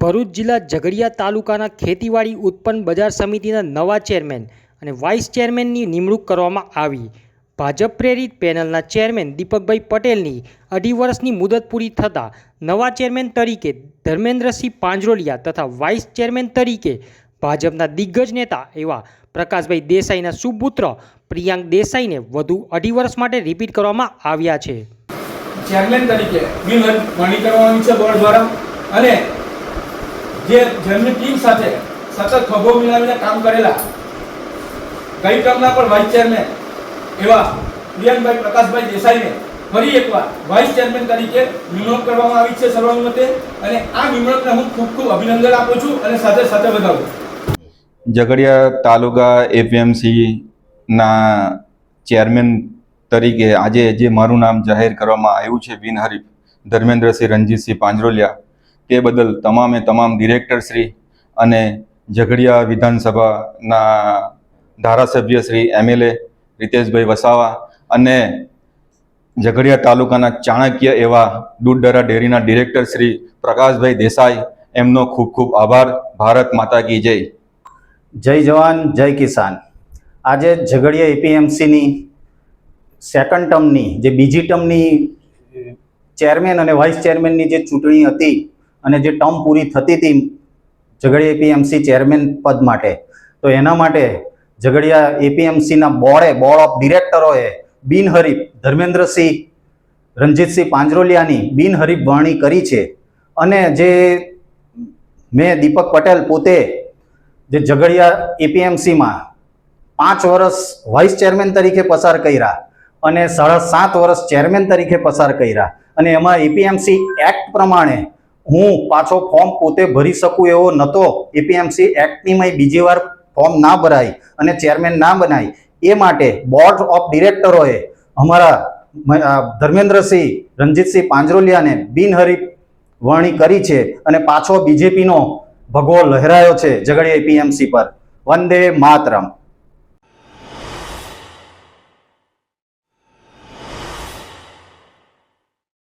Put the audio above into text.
ભરૂચ જિલ્લા ઝઘડિયા તાલુકાના ખેતીવાડી ઉત્પન્ન બજાર સમિતિના નવા ચેરમેન અને વાઇસ ચેરમેનની નિમણૂક કરવામાં આવી. ભાજપ પ્રેરિત પેનલના ચેરમેન દીપકભાઈ પટેલની અઢી વર્ષની મુદત પૂરી થતાં નવા ચેરમેન તરીકે ધર્મેન્દ્રસિંહ પાંજરોલિયા તથા વાઇસ ચેરમેન તરીકે ભાજપના દિગ્ગજ નેતા એવા પ્રકાશભાઈ દેસાઈના સુપુત્ર પ્રિયાંક દેસાઈને વધુ અઢી વર્ષ માટે રિપીટ કરવામાં આવ્યા છે. ચેરમેન તરીકે બિલ કરવામાં છે બોર્ડ દ્વારા અને જે જેમની ટીમ સાથે સતત ખભો મિલાવીને કામ કરેલા, કઈ ટર્મના પણ વાઇસ ચેરમેન એવા પ્રિયંકભાઈ પ્રકાશભાઈ દેસાઈને ફરી એકવાર વાઇસ ચેરમેન તરીકે નિમણૂક કરવામાં આવી છે સર્વાનુમતે અને આ નિમણૂકને હું ખૂબ ખૂબ અભિનંદન આપું છું અને સાથે સાથે વધાવું ઝઘડિયા તાલુકા એપીએમસીના ચેરમેન તરીકે આજે જે મારું નામ જાહેર કરવામાં આવ્યું છે બિનહરીફ, ધર્મેન્દ્રસિંહ રણજીતસિંહ પાંજરોલિયા તે બદલ તમામે તમામ ડિરેક્ટરશ્રી અને ઝઘડિયા વિધાનસભાના ધારાસભ્ય શ્રી એમએલએ રીતેશભાઈ વસાવા અને ઝઘડિયા તાલુકાના ચાણક્ય એવા દૂધડરા ડેરીના ડિરેક્ટર શ્રી પ્રકાશભાઈ દેસાઈ, એમનો ખૂબ ખૂબ આભાર. ભારત માતા કી જય. જય જવાન, જય કિસાન. આજે ઝઘડિયા એપીએમસીની સેકન્ડ ટર્મની જે બીજી ટર્મની ચેરમેન અને વાઇસ ચેરમેનની જે ચૂંટણી હતી અને જે ટર્મ પૂરી થતી હતી ઝઘડિયા એપીએમસી ચેરમેન પદ માટે, તો એના માટે ઝઘડિયા એપીએમસીના બોર્ડે બોર્ડ ઓફ ડિરેક્ટરોએ બિનહરીફ ધર્મેન્દ્રસિંહ, રણજીતસિંહ પાંજરોલિયાની બિનહરીફ વરણી કરી છે. અને જે મેં દીપક પટેલ પોતે જે ઝઘડિયા એપીએમસીમાં પાંચ વર્ષ વાઇસ ચેરમેન તરીકે પસાર કર્યા અને સાડા સાત વર્ષ ચેરમેન તરીકે પસાર કર્યા. અને એમાં એપીએમસી એક્ટ પ્રમાણે હું પાછો ફોર્મ પોતે ભરી શકું એવો નહોતો. એપીએમસી એક્ટની બીજી વાર ફોર્મ ના ભરાય અને ચેરમેન ના બનાય એ માટે બોર્ડ ઓફ ડિરેક્ટરોએ અમારા ધર્મેન્દ્રસિંહ, રણજીતસિંહ પાંજરોલિયાને બિનહરીફ વરણી કરી છે અને પાછો બીજેપીનો ભગવો લહેરાયો છે ઝઘડિયા એપીએમસી પર. વંદે માતરમ.